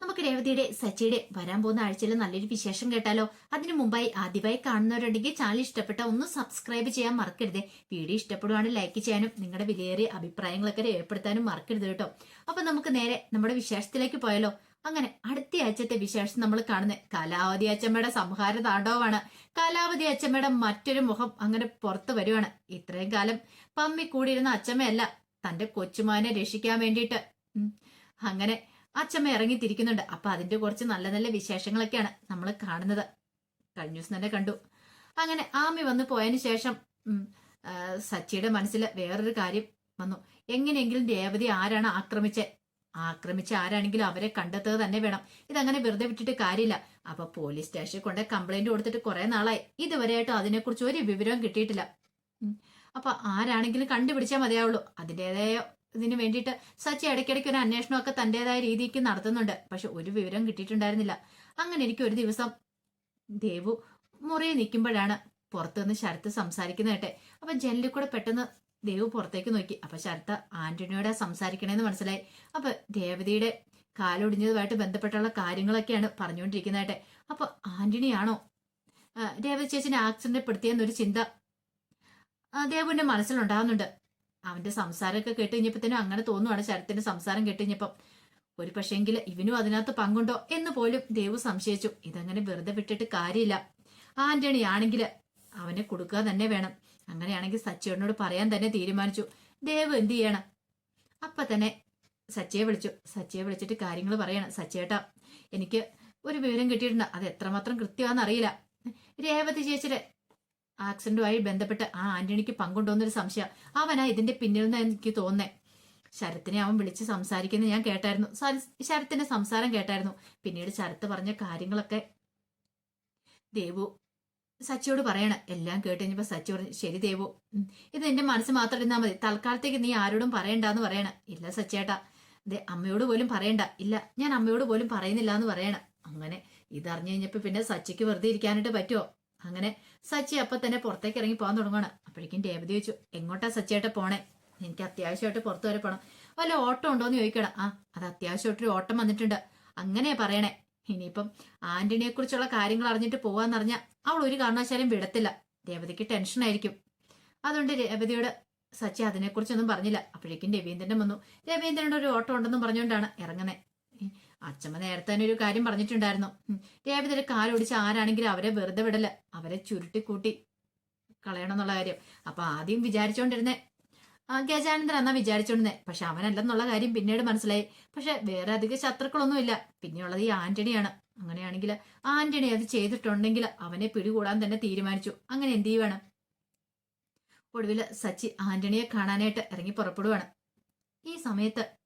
നമുക്ക് രേവതിയുടെ സച്ചിയുടെ വരാൻ പോകുന്ന ആഴ്ചയിൽ നല്ലൊരു വിശേഷം കേട്ടാലോ? അതിനു മുമ്പായി ആദ്യമായി കാണുന്നവരുണ്ടെങ്കിൽ ചാനൽ ഇഷ്ടപ്പെട്ട ഒന്ന് സബ്സ്ക്രൈബ് ചെയ്യാൻ മറക്കരുത്. വീഡിയോ ഇഷ്ടപ്പെടുവാണെങ്കിൽ ലൈക്ക് ചെയ്യാനും നിങ്ങളുടെ വിലയേറിയ അഭിപ്രായങ്ങളൊക്കെ രേഖപ്പെടുത്താനും മറക്കരുത് കേട്ടോ. അപ്പൊ നമുക്ക് നേരെ നമ്മുടെ വിശേഷത്തിലേക്ക് പോയാലോ? അങ്ങനെ അടുത്ത ആഴ്ചത്തെ വിശേഷം നമ്മൾ കാണുന്നത് കലാവതി അച്ചമ്മയുടെ സംഹാര താണ്ഡവമാണ്. കലാവതി അച്ചമ്മയുടെ മറ്റൊരു മുഖം അങ്ങനെ പുറത്തു വരുവാണ്. ഇത്രയും കാലം പമ്മി കൂടിയിരുന്ന അച്ചമ്മയല്ല തന്റെ കൊച്ചുമാനെ രക്ഷിക്കാൻ വേണ്ടിയിട്ട്. അങ്ങനെ അച്ചമ്മ ഇറങ്ങിത്തിരിക്കുന്നുണ്ട്. അപ്പൊ അതിന്റെ കുറച്ച് നല്ല നല്ല വിശേഷങ്ങളൊക്കെയാണ് നമ്മൾ കാണുന്നത്. കഴിഞ്ഞ ദിവസം തന്നെ കണ്ടു. അങ്ങനെ ആമി വന്നു പോയതിന് ശേഷം സച്ചിയുടെ മനസ്സിൽ വേറൊരു കാര്യം വന്നു. എങ്ങനെയെങ്കിലും രേവതി ആരാണ് ആക്രമിച്ചത് ആക്രമിച്ച ആരാണെങ്കിലും അവരെ കണ്ടെത്തുക തന്നെ വേണം. ഇതങ്ങനെ വെറുതെ വിട്ടിട്ട് കാര്യമില്ല. അപ്പൊ പോലീസ് സ്റ്റേഷനിൽ കൊണ്ട് കംപ്ലൈന്റ് കൊടുത്തിട്ട് കുറെ നാളായി. ഇതുവരെയായിട്ടും അതിനെക്കുറിച്ച് ഒരു വിവരവും കിട്ടിയിട്ടില്ല. അപ്പൊ ആരാണെങ്കിലും കണ്ടുപിടിച്ചാൽ മതിയാവുള്ളൂ. അതിന്റെതായ ഇതിന് വേണ്ടിയിട്ട് സച്ചി ഇടയ്ക്കിടയ്ക്ക് ഒരു അന്വേഷണമൊക്കെ തന്റേതായ രീതിക്ക് നടത്തുന്നുണ്ട്. പക്ഷെ ഒരു വിവരം കിട്ടിയിട്ടുണ്ടായിരുന്നില്ല. അങ്ങനെ എനിക്ക് ഒരു ദിവസം ദേവു മുറിയിൽ നിൽക്കുമ്പോഴാണ് പുറത്തുനിന്ന് ശരത്ത് സംസാരിക്കുന്ന കേട്ടെ. അപ്പൊ ജനലിൽ കൂടെ പെട്ടെന്ന് ദേവു പുറത്തേക്ക് നോക്കി. അപ്പൊ ശരത്ത് ആന്റണിയോടെ സംസാരിക്കണേന്ന് മനസ്സിലായി. അപ്പൊ രേവതിയുടെ കാലൊടിഞ്ഞതുമായിട്ട് ബന്ധപ്പെട്ടുള്ള കാര്യങ്ങളൊക്കെയാണ് പറഞ്ഞുകൊണ്ടിരിക്കുന്നതായിട്ട് അപ്പൊ ആന്റണിയാണോ? രേവതി ചേച്ചിനെ ആക്സിഡന്റ് പെടുത്തിയെന്നൊരു ചിന്ത ദേവുവിന്റെ മനസ്സിലുണ്ടാകുന്നുണ്ട് അവന്റെ സംസാരമൊക്കെ കേട്ട് കഴിഞ്ഞപ്പോഴത്തേനും അങ്ങനെ തോന്നുവാണ് ശരത്തിന്റെ സംസാരം കേട്ട് കഴിഞ്ഞപ്പം. ഒരു പക്ഷേങ്കിൽ ഇവനും അതിനകത്ത് പങ്കുണ്ടോ എന്ന് പോലും ദേവു സംശയിച്ചു. ഇതങ്ങനെ വെറുതെ വിട്ടിട്ട് കാര്യമില്ല. ആന്റണി ആണെങ്കിൽ അവനെ കൊടുക്കുക തന്നെ വേണം. അങ്ങനെയാണെങ്കിൽ സച്ചിയോടിനോട് പറയാൻ തന്നെ തീരുമാനിച്ചു. ദേവ് എന്ത് ചെയ്യണം? അപ്പൊ തന്നെ സച്ചിയെ വിളിച്ചു. സച്ചിയെ വിളിച്ചിട്ട് കാര്യങ്ങൾ പറയണം. സച്ചേട്ടാ എനിക്ക് ഒരു വിവരം കിട്ടിയിട്ടുണ്ട്. അത് എത്രമാത്രം കൃത്യമാണെന്ന് അറിയില്ല. രേവതി ചേച്ചിയുടെ ആക്സിഡന്റുമായി ബന്ധപ്പെട്ട് ആ ആന്റണിക്ക് പങ്കുണ്ടോന്നൊരു സംശയം. അവനാ ഇതിന്റെ പിന്നിൽ നിന്ന് എനിക്ക് തോന്നേ ശരത്തിനെ അവൻ വിളിച്ച് സംസാരിക്കുന്നത് ഞാൻ കേട്ടായിരുന്നു. ശരത്തിന്റെ സംസാരം കേട്ടായിരുന്നു. പിന്നീട് ശരത്ത് പറഞ്ഞ കാര്യങ്ങളൊക്കെ ദേവു സച്ചിയോട് പറയണ. എല്ലാം കേട്ട് കഴിഞ്ഞപ്പോ സച്ചി പറഞ്ഞു ശരി ദേവു ഇത് എന്റെ മനസ്സ് മാത്രം ഇരുന്നാ മതി. തൽക്കാലത്തേക്ക് നീ ആരോടും പറയണ്ടെന്ന് പറയണ. ഇല്ല സച്ചേട്ടാ ദേ അമ്മയോട് പോലും പറയണ്ട. ഇല്ല ഞാൻ അമ്മയോട് പോലും പറയുന്നില്ല എന്ന് പറയണ. അങ്ങനെ ഇതറിഞ്ഞു കഴിഞ്ഞപ്പോ പിന്നെ സച്ചിക്ക് വെറുതെ ഇരിക്കാനായിട്ട് പറ്റുമോ അങ്ങനെ സച്ചി അപ്പൊ തന്നെ പുറത്തേക്ക് ഇറങ്ങി പോകാൻ തുടങ്ങണം അപ്പോഴേക്കും രേവതി ചോദിച്ചു എങ്ങോട്ടാ സച്ചിയായിട്ട് പോണേ? എനിക്ക് അത്യാവശ്യമായിട്ട് പുറത്തു വരെ പോണം. വല്ല ഓട്ടം ഉണ്ടോന്ന് ചോദിക്കണം ആ അത് അത്യാവശ്യമായിട്ടൊരു ഓട്ടം വന്നിട്ടുണ്ട്. അങ്ങനെ പറയണേ. ഇനിയിപ്പം ആന്റണിയെ കുറിച്ചുള്ള കാര്യങ്ങൾ അറിഞ്ഞിട്ട് പോവാന്നറിഞ്ഞ അവൾ ഒരു കാരണവശാലും വിടത്തില്ല. രേവതിക്ക് ടെൻഷനായിരിക്കും അതുകൊണ്ട് രേവതിയോട് സച്ചി അതിനെക്കുറിച്ചൊന്നും പറഞ്ഞില്ല. അപ്പോഴേക്കും രവീന്ദ്രൻ വന്നു. രവീന്ദ്രനോട് ഒരു ഓട്ടം ഉണ്ടെന്നും പറഞ്ഞുകൊണ്ടാണ് ഇറങ്ങുന്നത് അച്ഛമ്മ നേരത്തെ തന്നെ ഒരു കാര്യം പറഞ്ഞിട്ടുണ്ടായിരുന്നു. രേവതിയുടെ കാലൊടിച്ച് ആരാണെങ്കിലും അവരെ വെറുതെ വിടല. അവരെ ചുരുട്ടിക്കൂട്ടി. കളയണം എന്നുള്ള കാര്യം. അപ്പൊ ആദ്യം വിചാരിച്ചോണ്ടിരുന്നേ. ഗജാനന്ദൻ എന്നാ വിചാരിച്ചോണ്ടിരുന്നേ. പക്ഷെ അവനല്ലെന്നുള്ള കാര്യം പിന്നീട് മനസ്സിലായി. പക്ഷെ വേറെ അധികം ശത്രുക്കളൊന്നുമില്ല. പിന്നെയുള്ളത് ഈ ആന്റണിയാണ്. അങ്ങനെയാണെങ്കിൽ ആന്റണി അത് ചെയ്തിട്ടുണ്ടെങ്കിൽ അവനെ പിടികൂടാൻ തന്നെ തീരുമാനിച്ചു. അങ്ങനെ എന്ത് ചെയ്യുവാണ്? ഒടുവിൽ സച്ചി ആന്റണിയെ കാണാനായിട്ട് ഇറങ്ങി പുറപ്പെടുവാണ്. ഈ സമയത്ത്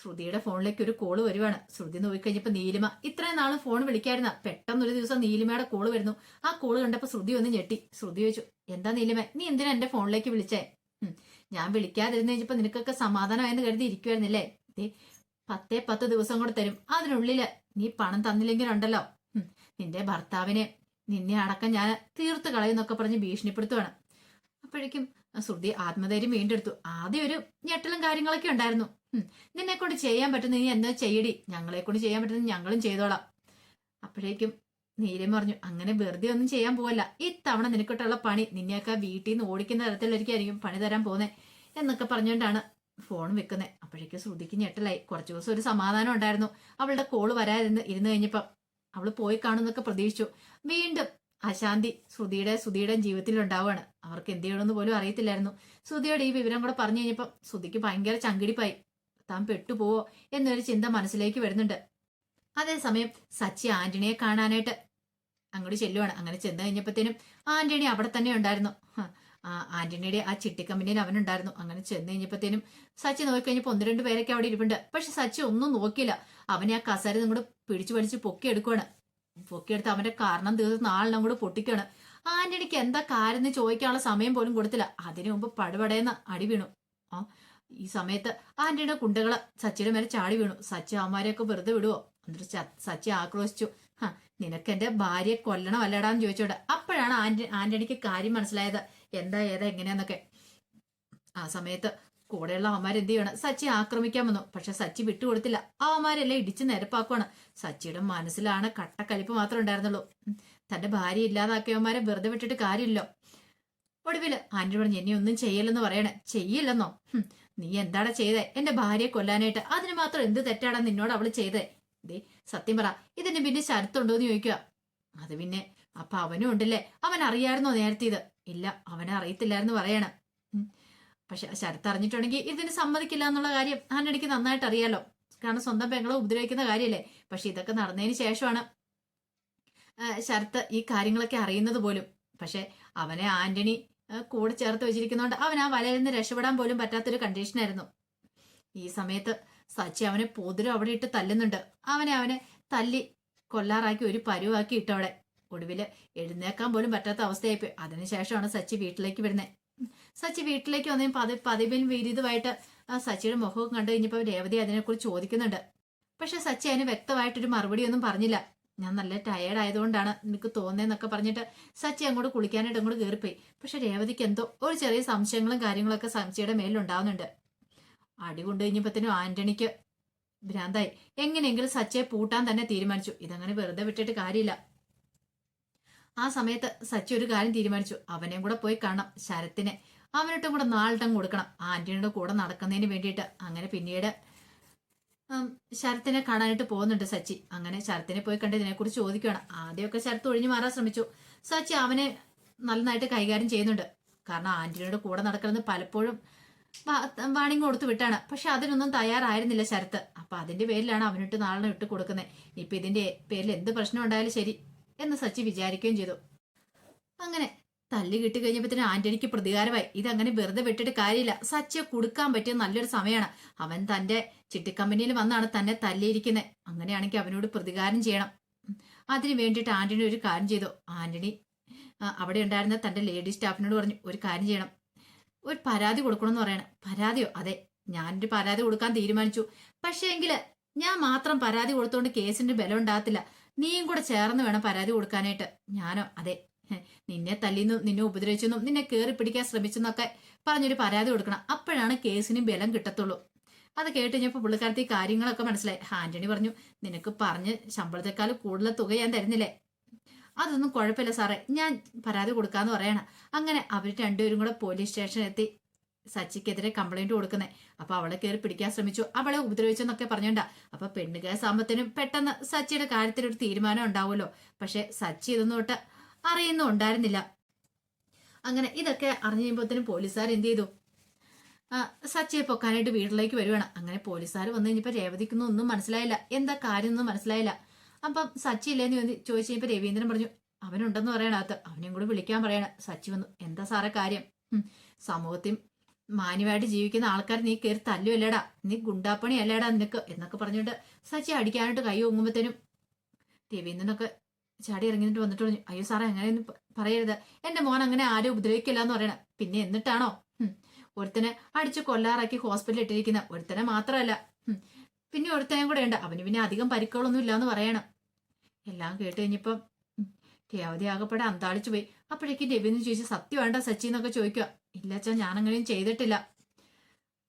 ശ്രുതിയുടെ ഫോണിലേക്ക് ഒരു കോൾ വരുവാണ്. ശ്രുതി നോക്കിക്കഴിഞ്ഞപ്പോ നീലിമ ഇത്രയും നാളും ഫോൺ വിളിക്കായിരുന്ന? പെട്ടെന്നൊരു ദിവസം നീലിമയുടെ കോൾ വരുന്നു. ആ കോൾ കണ്ടപ്പോ ശ്രുതി ഒന്ന് ഞെട്ടി. ശ്രുതി ചോദിച്ചു എന്താ നീലിമ നീ എന്തിനാ എന്റെ ഫോണിലേക്ക് വിളിച്ചേ? ഞാൻ വിളിക്കാതിരുന്ന് കഴിഞ്ഞപ്പോ നിനക്കൊക്കെ സമാധാനമായെന്ന് കരുതി ഇരിക്കുവായിരുന്നില്ലേ? ദേ, പത്തേ പത്ത് ദിവസം കൂടെ തരും. അതിനുള്ളിൽ നീ പണം തന്നില്ലെങ്കിലുണ്ടല്ലോ നിന്റെ ഭർത്താവിനെ നിന്നെ അടക്കം ഞാൻ തീർത്ത് കളയുന്നൊക്കെ പറഞ്ഞ് ഭീഷണിപ്പെടുത്തുവാണ്. അപ്പോഴേക്കും ശ്രുതി ആത്മധൈര്യം വീണ്ടെടുത്തു. ആദ്യം ഒരു ഞെട്ടലും കാര്യങ്ങളൊക്കെ ഉണ്ടായിരുന്നു. നിന്നെ കൊണ്ട് ചെയ്യാൻ പറ്റുന്ന നീ എന്താ ചെയ്യടി? ഞങ്ങളെ കൊണ്ട് ചെയ്യാൻ പറ്റുന്ന ഞങ്ങളും ചെയ്തോളാം. അപ്പോഴേക്കും നീലം പറഞ്ഞു അങ്ങനെ വെറുതെ ഒന്നും ചെയ്യാൻ പോവല്ല. ഇത്തവണ നിനക്കിട്ടുള്ള പണി നിന്നെയൊക്കെ വീട്ടിൽ നിന്ന് ഓടിക്കുന്ന തരത്തിലായിരിക്കും പണി തരാൻ പോകുന്നേ എന്നൊക്കെ പറഞ്ഞുകൊണ്ടാണ് ഫോൺ വെക്കുന്നത് അപ്പോഴേക്കും ശ്രുതിക്ക് ഞെട്ടലായി. കുറച്ചു ദിവസം ഒരു സമാധാനം ഉണ്ടായിരുന്നു. അവളുടെ കോൾ വരാതിരുന്ന് ഇരുന്ന് കഴിഞ്ഞപ്പം അവൾ പോയി കാണുന്നൊക്കെ പ്രതീക്ഷിച്ചു. വീണ്ടും അശാന്തി ശ്രുതിയുടെ ശ്രുതിയുടെ ജീവിതത്തിൽ ഉണ്ടാവുകയാണ് അവർക്ക് എന്ത് ചെയ്യണമെന്ന് പോലും അറിയത്തില്ലായിരുന്നു. ശ്രുതിയോട് ഈ വിവരം കൂടെ പറഞ്ഞു കഴിഞ്ഞപ്പം ശ്രുതിക്ക് ഭയങ്കര ചങ്കിടിപ്പായി. താൻ പെട്ടുപോവോ എന്നൊരു ചിന്ത മനസ്സിലേക്ക് വരുന്നുണ്ട്. അതേസമയം സച്ചി ആന്റണിയെ കാണാനായിട്ട് അങ്ങോട്ട് ചെല്ലുവാണ്. അങ്ങനെ ചെന്ന് കഴിഞ്ഞപ്പോഴത്തേനും ആന്റണി അവിടെ തന്നെ ഉണ്ടായിരുന്നു. ആന്റണിയുടെ ആ ചിട്ടി കമ്പനിയിൽ അവനുണ്ടായിരുന്നു. അങ്ങനെ ചെന്ന് കഴിഞ്ഞപ്പോഴത്തേനും സച്ചി നോക്കി കഴിഞ്ഞപ്പോൾ ഒന്ന് രണ്ട് പേരൊക്കെ അവിടെ ഇരിപ്പുണ്ട്. പക്ഷെ സച്ചി ഒന്നും നോക്കിയില്ല. അവനെ ആ കസര നിങ്ങോട്ട് പിടിച്ചു വലിച്ച് പൊക്കിയെടുക്കുവാണ് പൊക്കിയെടുത്ത് അവന്റെ കാരണം തീർത്ത് നാളിനും കൂടെ പൊട്ടിക്കാണ് ആന്റണിക്ക് എന്താ കാര്യം ചോദിക്കാനുള്ള സമയം പോലും കൊടുത്തില്ല. അതിനു മുമ്പ് പടുപടയെന്ന് അടി വീണു. ആ ഈ സമയത്ത് ആന്റണിയുടെ കുണ്ടകൾ സച്ചിയുടെ മേലെ ചാടി വീണു. സച്ചി അവന്മാരെയൊക്കെ വെറുതെ വിടുവോ? എന്നിട്ട് സച്ചി ആക്രോശിച്ചു. ഹ നിനക്ക് എന്റെ ഭാര്യയെ കൊല്ലണം അല്ലടാന്ന് ചോദിച്ചോട് അപ്പോഴാണ് ആന്റ ആന്റണിക്ക് കാര്യം മനസ്സിലായത്. എന്താ ഏതാ എങ്ങനെയാന്നൊക്കെ. ആ സമയത്ത് കൂടെയുള്ള അവന്മാർ എന്ത് ചെയ്യണം? സച്ചി ആക്രമിക്കാൻ വന്നു. പക്ഷെ സച്ചി വിട്ടുകൊടുത്തില്ല. അവന്മാരെല്ലാം ഇടിച്ച് നിരപ്പാക്കുവാണ്. സച്ചിയുടെ മനസ്സിലാണ് കട്ടക്കലിപ്പ് മാത്രം ഉണ്ടായിരുന്നുള്ളൂ. തന്റെ ഭാര്യ ഇല്ലാതാക്കിയവന്മാരെ വെറുതെ വിട്ടിട്ട് കാര്യമില്ലോ ഒടുവിൽ ആന്റി പറഞ്ഞു എന്നെ ഒന്നും ചെയ്യലെന്ന് പറയണേ. ചെയ്യില്ലെന്നോ? നീ എന്താടാ ചെയ്തേ? എന്റെ ഭാര്യയെ കൊല്ലാനായിട്ട് അതിന് മാത്രം എന്ത് തെറ്റാടാ നിന്നോട് അവൾ ചെയ്തേ? ദേ സത്യം പറ ഇതിന് പിന്നെ ശരത്തുണ്ടോ എന്ന് ചോദിക്കുക അത് പിന്നെ അപ്പൊ അവനും ഉണ്ടല്ലേ? അവൻ അറിയായിരുന്നോ നേരത്തെ ഇത്? ഇല്ല അവനെ അറിയത്തില്ലായിരുന്നു പറയണം. പക്ഷെ ശരത്ത് അറിഞ്ഞിട്ടുണ്ടെങ്കിൽ ഇതിന് സമ്മതിക്കില്ല എന്നുള്ള കാര്യം ആനടിക്ക് നന്നായിട്ട് അറിയാലോ. കാരണം സ്വന്തം പെങ്ങളെ ഉപദ്രവിക്കുന്ന കാര്യമല്ലേ പക്ഷെ ഇതൊക്കെ നടന്നതിന് ശേഷമാണ് ശരത്ത് ഈ കാര്യങ്ങളൊക്കെ അറിയുന്നത് പോലും. പക്ഷെ അവനെ ആന്റണി കൂടെ ചേർത്ത് വെച്ചിരിക്കുന്നതുകൊണ്ട് അവൻ ആ വലയിൽ നിന്ന് രക്ഷപ്പെടാൻ പോലും പറ്റാത്തൊരു കണ്ടീഷനായിരുന്നു ഈ സമയത്ത് സച്ചി അവനെ പൊതിരും അവിടെ ഇട്ട് തല്ലുന്നുണ്ട്. അവനെ അവനെ തല്ലി കൊല്ലാറാക്കി ഒരു പരുവാക്കി ഇട്ടവിടെ ഒടുവിൽ എഴുന്നേക്കാൻ പോലും പറ്റാത്ത അവസ്ഥയായിപ്പോയി. അതിനുശേഷമാണ് സച്ചി വീട്ടിലേക്ക് വരുന്നത് സച്ചി വീട്ടിലേക്ക് വന്നതിന് പതി പതിവിൽ ആ സച്ചിയുടെ മുഖവും കണ്ടു കഴിഞ്ഞപ്പോൾ രേവതി അതിനെക്കുറിച്ച് ചോദിക്കുന്നുണ്ട്. പക്ഷെ സച്ചി അതിന് വ്യക്തമായിട്ടൊരു മറുപടി ഒന്നും പറഞ്ഞില്ല. ഞാൻ നല്ല ടയേർഡ് ആയതുകൊണ്ടാണ് എനിക്ക് തോന്നേന്നൊക്കെ പറഞ്ഞിട്ട് സച്ചി അങ്ങോട്ട് കുളിക്കാനായിട്ട് അങ്ങോട്ട് കയറിപ്പോയി പക്ഷെ രേവതിക്ക് എന്തോ ഒരു ചെറിയ സംശയങ്ങളും കാര്യങ്ങളൊക്കെ സച്ചിയുടെ മേലുണ്ടാവുന്നുണ്ട് അടി കൊണ്ടു കഴിഞ്ഞപ്പോഴത്തേനും ആന്റണിക്ക് ഭ്രാന്തായി. എങ്ങനെയെങ്കിലും സച്ചിയെ പൂട്ടാൻ തന്നെ തീരുമാനിച്ചു. ഇതങ്ങനെ വെറുതെ വിട്ടിട്ട് കാര്യമില്ല. ആ സമയത്ത് സച്ചി ഒരു കാര്യം തീരുമാനിച്ചു. അവനെയും കൂടെ പോയി കാണാം ശരത്തിനെ. അവനിട്ടും കൂടെ നാളിട്ടം കൊടുക്കണം. ആന്റണിയുടെ കൂടെ നടക്കുന്നതിന് വേണ്ടിയിട്ട്. അങ്ങനെ പിന്നീട് ശരത്തിനെ കാണാനായിട്ട് പോകുന്നുണ്ട് സച്ചി. അങ്ങനെ ശരത്തിനെ പോയി കണ്ട് ഇതിനെക്കുറിച്ച് ചോദിക്കുകയാണ് ആദ്യമൊക്കെ ശരത്ത് ഒഴിഞ്ഞു മാറാൻ ശ്രമിച്ചു. സച്ചി അവനെ നന്നായിട്ട് കൈകാര്യം ചെയ്യുന്നുണ്ട്. കാരണം ആന്റണിയുടെ കൂടെ നടക്കുന്നത് പലപ്പോഴും വാണിംഗ് കൊടുത്തു വിട്ടാണ്. പക്ഷെ അതിനൊന്നും തയ്യാറായിരുന്നില്ല ശരത്ത്. അപ്പൊ അതിന്റെ പേരിലാണ് അവനിട്ട് നാളെ ഇട്ട് കൊടുക്കുന്നത് ഇപ്പൊ ഇതിന്റെ പേരിൽ എന്ത് പ്രശ്നം ഉണ്ടായാലും ശരി എന്ന് സച്ചി വിചാരിക്കുകയും ചെയ്തു. അങ്ങനെ തല്ല് കിട്ടി കഴിഞ്ഞപ്പോ തന്നെ ആന്റണിക്ക് പ്രതികാരമായി. ഇതങ്ങനെ വെറുതെ വിട്ടിട്ട് കാര്യമില്ല. സച്ചിയെ കൊടുക്കാൻ പറ്റിയ നല്ലൊരു സമയമാണ്. അവൻ തന്റെ ചിട്ടി ചിട്ടിക്കമ്പനിയിൽ വന്നാണ് തന്നെ തല്ലിയിരിക്കുന്നത് അങ്ങനെയാണെങ്കിൽ അവനോട് പ്രതികാരം ചെയ്യണം. അതിനു വേണ്ടിയിട്ട് ആന്റണി ഒരു കാര്യം ചെയ്തു. ആന്റണി അവിടെ ഉണ്ടായിരുന്ന തന്റെ ലേഡി സ്റ്റാഫിനോട് പറഞ്ഞു ഒരു കാര്യം ചെയ്യണം. ഒരു പരാതി കൊടുക്കണമെന്ന് പറയണം. പരാതിയോ? അതെ ഞാനൊരു പരാതി കൊടുക്കാൻ തീരുമാനിച്ചു. പക്ഷേ എങ്കിൽ ഞാൻ മാത്രം പരാതി കൊടുത്തോണ്ട് കേസിന്റെ ബലം ഉണ്ടാകത്തില്ല. നീയും കൂടെ ചേർന്ന് വേണം പരാതി കൊടുക്കാനായിട്ട്. ഞാനോ? അതെ നിന്നെ തല്ലിന്നും നിന്നെ ഉപദ്രവിച്ചെന്നും നിന്നെ കയറി പിടിക്കാൻ ശ്രമിച്ചെന്നൊക്കെ പറഞ്ഞൊരു പരാതി കൊടുക്കണം. അപ്പോഴാണ് കേസിന് ബലം കിട്ടത്തുള്ളൂ. അത് കേട്ട് കഴിഞ്ഞപ്പോൾ പുള്ളിക്കാരത്തി കാര്യങ്ങളൊക്കെ മനസ്സിലായി. ആന്റണി പറഞ്ഞു നിനക്ക് പറഞ്ഞ് ശമ്പളത്തെക്കാൾ കൂടുതൽ തുക ഞാൻ തരുന്നില്ലേ? അതൊന്നും കുഴപ്പമില്ല സാറേ. ഞാൻ പരാതി കൊടുക്കാന്ന് പറയണം. അങ്ങനെ അവർ രണ്ടുപേരും കൂടെ പോലീസ് സ്റ്റേഷനിൽ എത്തി സച്ചിക്കെതിരെ കംപ്ലൈന്റ് കൊടുക്കുന്നേ. അപ്പൊ അവളെ കയറി പിടിക്കാൻ ശ്രമിച്ചു. അവളെ ഉപദ്രവിച്ചെന്നൊക്കെ പറഞ്ഞോണ്ടാ. അപ്പൊ പെണ്ണ് സാമ്പത്തിനും പെട്ടെന്ന് സച്ചിയുടെ കാര്യത്തിൽ ഒരു തീരുമാനം ഉണ്ടാവുമല്ലോ. പക്ഷെ സച്ചി ഇതൊന്നും തൊട്ട് അറിയുന്നും ഉണ്ടായിരുന്നില്ല. അങ്ങനെ ഇതൊക്കെ അറിഞ്ഞു കഴിയുമ്പോഴത്തേനും പോലീസുകാർ എന്ത് ചെയ്തു? സച്ചിയെ പൊക്കാനായിട്ട് വീട്ടിലേക്ക് വരുവാണ്. അങ്ങനെ പോലീസുകാർ വന്നു കഴിഞ്ഞപ്പോൾ രേവതിക്കൊന്നും ഒന്നും മനസ്സിലായില്ല. എന്താ കാര്യം ഒന്നും മനസ്സിലായില്ല. അപ്പം സച്ചി ഇല്ലേന്ന് ചോദി- ചോദിച്ചു കഴിഞ്ഞപ്പോൾ രവീന്ദ്രൻ പറഞ്ഞു അവനുണ്ടെന്ന് പറയണകത്ത് അവനെയും കൂടി വിളിക്കാൻ പറയണ. സച്ചി വന്നു എന്താ സാറേ കാര്യം? സമൂഹത്തിൽ മാന്യമായിട്ട് ജീവിക്കുന്ന ആൾക്കാർ നീ കയറി തല്ലുമല്ലേടാ നീ ഗുണ്ടാപ്പണി അല്ലേടാ നിനക്ക്? എന്നൊക്കെ പറഞ്ഞിട്ട് സച്ചി അടിക്കാനായിട്ട് കൈ ഒങ്ങുമ്പോഴത്തേനും രവീന്ദ്രനൊക്കെ ചാടി ഇറങ്ങിയിട്ട് വന്നിട്ട് പറഞ്ഞു അയ്യോ സാറേ അങ്ങനെയൊന്നും പറയരുത്. എന്റെ മോൻ അങ്ങനെ ആരും ഉപദ്രവിക്കില്ല എന്ന് പറയണം. പിന്നെ എന്നിട്ടാണോ? ഒരുത്തനെ അടിച്ച് കൊല്ലാറാക്കി ഹോസ്പിറ്റലിൽ ഇട്ടിരിക്കുന്ന. ഒരുത്തനെ മാത്രമല്ല. പിന്നെ ഒരുത്തനെയും കൂടെ ഉണ്ട്. അവന് പിന്നെ അധികം പരിക്കുകളൊന്നും ഇല്ലാന്ന് പറയണം. എല്ലാം കേട്ട് കഴിഞ്ഞപ്പം രേവതി ആകപ്പെടെ അന്താളിച്ചു പോയി. അപ്പോഴേക്കും രവീന്ദ്രൻ ചോദിച്ചു സത്യം വേണ്ട സച്ചി എന്നൊക്കെ ചോദിക്കുക ഇല്ലച്ചാ ഞാൻ അങ്ങനെയും ചെയ്തിട്ടില്ല.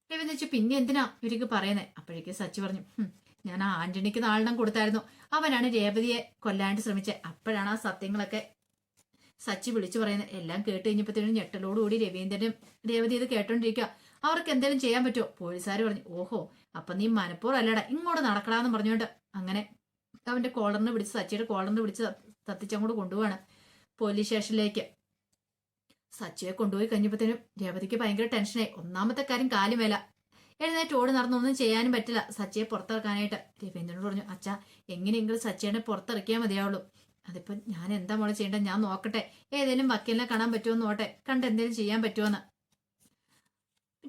രവീന്ദ്രൻ ചോദിച്ചു പിന്നെ എന്തിനാ? ഇവർക്ക് പറയുന്നത് അപ്പോഴേക്കും സച്ചി പറഞ്ഞു "ഹും, ഞാൻ ആ ആന്റണിക്ക് നാളിനം കൊടുത്തായിരുന്നു. അവനാണ് രേവതിയെ കൊല്ലാണ്ട് ശ്രമിച്ചത് അപ്പോഴാണ് ആ സത്യങ്ങളൊക്കെ സച്ചി വിളിച്ചു പറയുന്നത്. എല്ലാം കേട്ട് കഴിഞ്ഞപ്പോഴത്തേനും ഞെട്ടലോടുകൂടി രവീന്ദ്രനും രേവതി ഇത് കേട്ടോണ്ടിരിക്കുക അവർക്ക് എന്തെങ്കിലും ചെയ്യാൻ പറ്റുമോ? പോലീസുകാർ പറഞ്ഞു ഓഹോ അപ്പൊ നീ മനപ്പൂർവം അല്ലടാ ഇങ്ങോട്ട് നടക്കടാന്ന് പറഞ്ഞുകൊണ്ട് അങ്ങനെ അവന്റെ കോളറിന് പിടിച്ച് സച്ചിയുടെ കോളറിന് പിടിച്ച് തത്തിച്ചങ്ങോട്ട് കൊണ്ടുപോവാണ് പോലീസ് സ്റ്റേഷനിലേക്ക്. സച്ചിയെ കൊണ്ടുപോയി കഴിഞ്ഞപ്പോഴത്തേനും രേവതിക്ക് ഭയങ്കര ടെൻഷനായി. ഒന്നാമത്തെ കാര്യം കാലുമേല എഴുന്നേറ്റ് ഓടി നടന്നൊന്നും ചെയ്യാനും പറ്റില്ല. സച്ചിയെ പുറത്തിറക്കാനായിട്ട്. രവീന്ദ്രനോട് പറഞ്ഞു അച്ഛാ എങ്ങനെയെങ്കിലും സച്ചിയെ പുറത്തിറക്കിയാൽ മതിയാവുള്ളൂ. അതിപ്പോൾ ഞാൻ എന്താ മോളെ ചെയ്യേണ്ടത്? ഞാൻ നോക്കട്ടെ. ഏതെങ്കിലും വക്കീലിനെ കാണാൻ പറ്റുമോ നോട്ടെ കണ്ട് എന്തെങ്കിലും ചെയ്യാൻ പറ്റുമോന്ന്.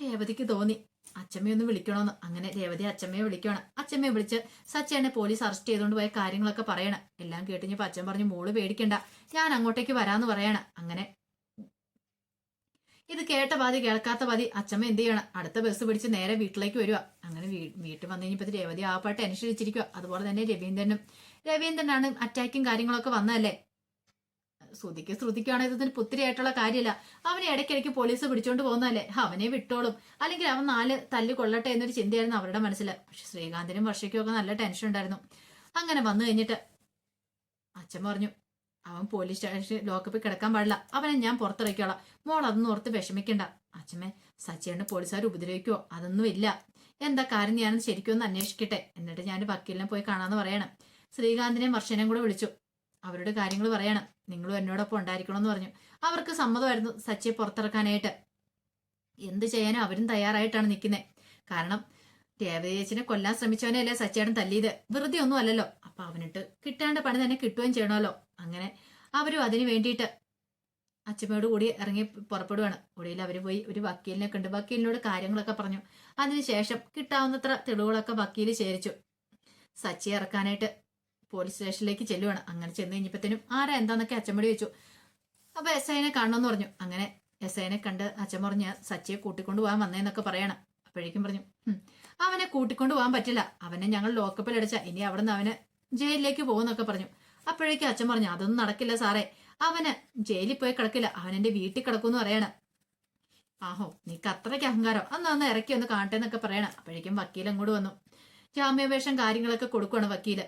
രേവതിക്ക് തോന്നി അച്ഛമ്മയൊന്ന് വിളിക്കണമെന്ന് അങ്ങനെ രേവതി അച്ഛമ്മയെ വിളിക്കണം അച്ഛമ്മയെ വിളിച്ച് സച്ചിനെ പോലീസ് അറസ്റ്റ് ചെയ്തുകൊണ്ട് പോയ കാര്യങ്ങളൊക്കെ പറയണം. എല്ലാം കേട്ടിഞ്ഞപ്പോൾ അച്ഛൻ പറഞ്ഞു മോൾ പേടിക്കണ്ട. ഞാൻ അങ്ങോട്ടേക്ക് വരാമെന്ന് പറയണം. അങ്ങനെ ഇത് കേട്ട പാതി കേൾക്കാത്ത പാതി അച്ഛമ്മ എന്ത് ചെയ്യണം? അടുത്ത ബസ് പിടിച്ച് നേരെ വീട്ടിലേക്ക് വരിക അങ്ങനെ വീട്ടിൽ വന്നു കഴിഞ്ഞപ്പോൾ രേവതി ആ പാട്ട് അനുസരിച്ചിരിക്കുക അതുപോലെ തന്നെ രവീന്ദ്രനും. രവീന്ദ്രനാണ് അറ്റാക്കും കാര്യങ്ങളൊക്കെ വന്നതല്ലേ? ശ്രുതിക്ക് ശ്രുതിക്കാണെങ്കിൽ ഇതിന് പുത്തിരിയായിട്ടുള്ള കാര്യമല്ല അവനെ ഇടയ്ക്കിടയ്ക്ക് പോലീസ് പിടിച്ചോണ്ട് പോകുന്നതല്ലേ? അവനെ വിട്ടോളും. അല്ലെങ്കിൽ അവൻ നാല് തല്ലി കൊള്ളട്ടെ എന്നൊരു ചിന്തയായിരുന്നു അവരുടെ മനസ്സിൽ പക്ഷെ ശ്രീകാന്തിനും വർഷയ്ക്കും ഒക്കെ നല്ല ടെൻഷൻ ഉണ്ടായിരുന്നു. അങ്ങനെ വന്നു കഴിഞ്ഞിട്ട് അച്ഛൻ പറഞ്ഞു അവൻ പോലീസ് സ്റ്റേഷൻ ലോക്കപ്പിൽ കിടക്കാൻ പാടില്ല. അവനെ ഞാൻ പുറത്തിറക്കിയോളാം. മോൾ അതൊന്നും ഓർത്ത് വിഷമിക്കണ്ട. അച്ഛമ്മേ സച്ചിയേണ്ട പോലീസുകാർ ഉപദ്രവിക്കുവോ? അതൊന്നും ഇല്ല. എന്താ കാര്യം ഞാനൊന്ന് ശരിക്കും ഒന്ന് അന്വേഷിക്കട്ടെ? എന്നിട്ട് ഞാൻ വക്കീലിനെ പോയി കാണാന്ന് പറയണം. ശ്രീകാന്തിനെയും വർഷനെയും കൂടെ വിളിച്ചു. അവരുടെ കാര്യങ്ങൾ പറയണം. നിങ്ങളും എന്നോടൊപ്പം ഉണ്ടായിരിക്കണമെന്ന് പറഞ്ഞു. അവർക്ക് സമ്മതമായിരുന്നു സച്ചിയെ പുറത്തിറക്കാനായിട്ട്. എന്ത് ചെയ്യാനും അവരും തയ്യാറായിട്ടാണ് നിൽക്കുന്നത് കാരണം രേവതേച്ചിനെ കൊല്ലാൻ ശ്രമിച്ചവനെയല്ലേ സച്ചേടൻ തല്ലിയത്? വെറുതെ ഒന്നും അല്ലല്ലോ. അപ്പൊ അവനിട്ട് കിട്ടാണ്ട് പണി തന്നെ കിട്ടുകയും ചെയ്യണമല്ലോ. അങ്ങനെ അവരും അതിനു വേണ്ടിയിട്ട് അച്ഛമ്മയോട് കൂടി ഇറങ്ങി പുറപ്പെടുവാണ്. ഒടുവിൽ അവർ പോയി ഒരു വക്കീലിനെ കണ്ട് വക്കീലിനോട് കാര്യങ്ങളൊക്കെ പറഞ്ഞു. അതിനുശേഷം കിട്ടാവുന്നത്ര തെളിവുകളൊക്കെ വക്കീൽ ശേഖരിച്ചു. സച്ചി ഇറക്കാനായിട്ട് പോലീസ് സ്റ്റേഷനിലേക്ക് ചെല്ലുവാണ്. അങ്ങനെ ചെന്ന് കഴിഞ്ഞപ്പോഴത്തേനും ആരാ എന്താന്നൊക്കെ അച്ഛമ്മടി വെച്ചു അപ്പൊ എസ് ഐനെ കാണണമെന്ന് പറഞ്ഞു. അങ്ങനെ എസ് ഐനെ കണ്ട് അച്ഛൻ പറഞ്ഞു "ഞാൻ സച്ചിയെ കൂട്ടിക്കൊണ്ടു പോകാൻ വന്നേന്നൊക്കെ പറയണം. അപ്പോഴേക്കും പറഞ്ഞു അവനെ കൂട്ടിക്കൊണ്ടു പോകാൻ പറ്റില്ല. അവനെ ഞങ്ങൾ ലോക്കപ്പിൽ അടിച്ച ഇനി അവിടെ നിന്ന് അവന് ജയിലിലേക്ക് പോകുന്നൊക്കെ പറഞ്ഞു. അപ്പോഴേക്കും അച്ഛൻ പറഞ്ഞു അതൊന്നും നടക്കില്ല സാറേ. അവന് ജയിലിൽ പോയി കിടക്കില്ല. അവൻ എന്റെ വീട്ടിൽ കിടക്കുമെന്ന് പറയണം. ആഹോ നിനക്ക് അത്രയ്ക്ക് അഹങ്കാരം. അന്ന് അന്ന് ഇറക്കി ഒന്ന് കാണട്ടെ എന്നൊക്കെ പറയണം. അപ്പോഴേക്കും വക്കീൽ അങ്ങോട്ട് വന്നു. ജാമ്യാപേക്ഷം കാര്യങ്ങളൊക്കെ കൊടുക്കുവാണ് വക്കീൽ.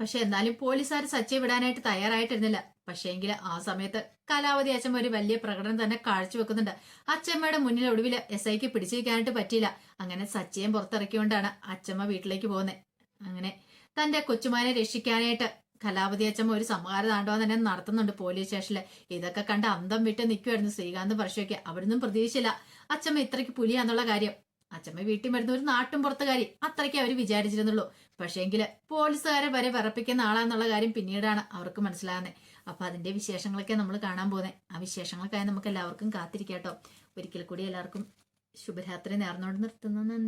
പക്ഷെ എന്നാലും പോലീസുകാർ സച്ചയെ വിടാനായിട്ട് തയ്യാറായിട്ടിരുന്നില്ല. പക്ഷേങ്കിൽ ആ സമയത്ത് കലാവതി അച്ഛമ്മ ഒരു വലിയ പ്രകടനം തന്നെ കാഴ്ചവെക്കുന്നുണ്ട്. അച്ഛമ്മയുടെ മുന്നിൽ ഒടുവിൽ എസ് ഐക്ക് പിടിച്ചു വയ്ക്കാനായിട്ട് പറ്റിയില്ല. അങ്ങനെ സച്ചിയെ പുറത്തിറക്കിക്കൊണ്ടാണ് അച്ഛമ്മ വീട്ടിലേക്ക് പോകുന്നത് അങ്ങനെ തന്റെ കൊച്ചുമാനെ രക്ഷിക്കാനായിട്ട് കലാപതി അച്ഛമ്മ ഒരു സംഹാര താണ്ഡവം തന്നെ നടത്തുന്നുണ്ട് പോലീസ് സ്റ്റേഷനിൽ ഇതൊക്കെ കണ്ട് അന്തം വിട്ട് നിൽക്കുമായിരുന്നു ശ്രീകാന്ത് വർഷയൊക്കെ അവിടുന്ന് പ്രതീക്ഷിച്ചില്ല അച്ഛമ്മ ഇത്രയ്ക്ക് പുലിയാന്നുള്ള കാര്യം. അച്ഛമ്മ വീട്ടിൽ വരുന്ന ഒരു നാട്ടും പുറത്തുകാരി അത്രയ്ക്ക് അവർ വിചാരിച്ചിരുന്നുള്ളൂ. പക്ഷേങ്കിൽ പോലീസുകാരെ വരെ വിറപ്പിക്കുന്ന ആളാന്നുള്ള കാര്യം പിന്നീടാണ് അവർക്ക് മനസ്സിലാകുന്നത് അപ്പൊ അതിന്റെ വിശേഷങ്ങളൊക്കെ നമ്മൾ കാണാൻ പോകുന്നത് ആ വിശേഷങ്ങൾക്കായി നമുക്ക് എല്ലാവർക്കും കാത്തിരിക്കാം കേട്ടോ ഒരിക്കൽ കൂടി എല്ലാവർക്കും ശുഭരാത്രി നേർന്നോട് നിർത്തുന്നു.